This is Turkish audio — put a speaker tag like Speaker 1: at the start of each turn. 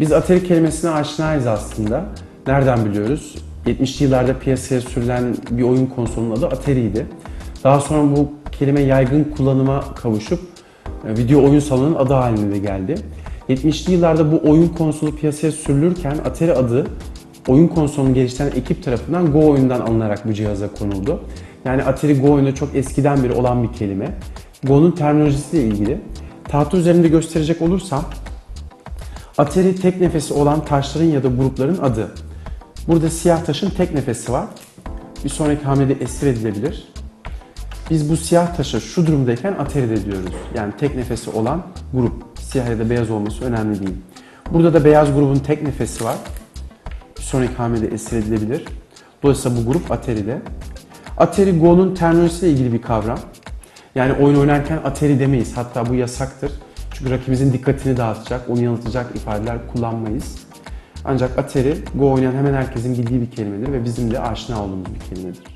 Speaker 1: Biz Atari kelimesine aşinayız aslında. Nereden biliyoruz? 70'li yıllarda piyasaya sürülen bir oyun konsolunun adı Atari'ydi. Daha sonra bu kelime yaygın kullanıma kavuşup e, video oyun salonunun adı haline de geldi. 70'li yıllarda bu oyun konsolu piyasaya sürülürken Atari adı oyun konsolunu geliştiren ekip tarafından Go oyundan alınarak bu cihaza konuldu. Yani Atari Go oyunu çok eskiden beri olan bir kelime. Go'nun terminolojisiyle ilgili. Tahta üzerinde gösterecek olursam Atari tek nefesi olan taşların ya da grupların adı. Burada siyah taşın tek nefesi var. Bir sonraki hamlede esir edilebilir. Biz bu siyah taşa şu durumdayken Atari'de diyoruz. Yani tek nefesi olan grup. Siyah ya da beyaz olması önemli değil. Burada da beyaz grubun tek nefesi var. Bir sonraki hamlede esir edilebilir. Dolayısıyla bu grup Atari'de. Atari Go'nun terminolojisiyle ilgili bir kavram. Yani oyun oynarken Atari demeyiz. Hatta bu yasaktır. Çünkü rakibimizin dikkatini dağıtacak, onu yanıltacak ifadeler kullanmayız. Ancak Atari, Go oynayan hemen herkesin bildiği bir kelimedir ve bizim de aşina olduğumuz bir kelimedir.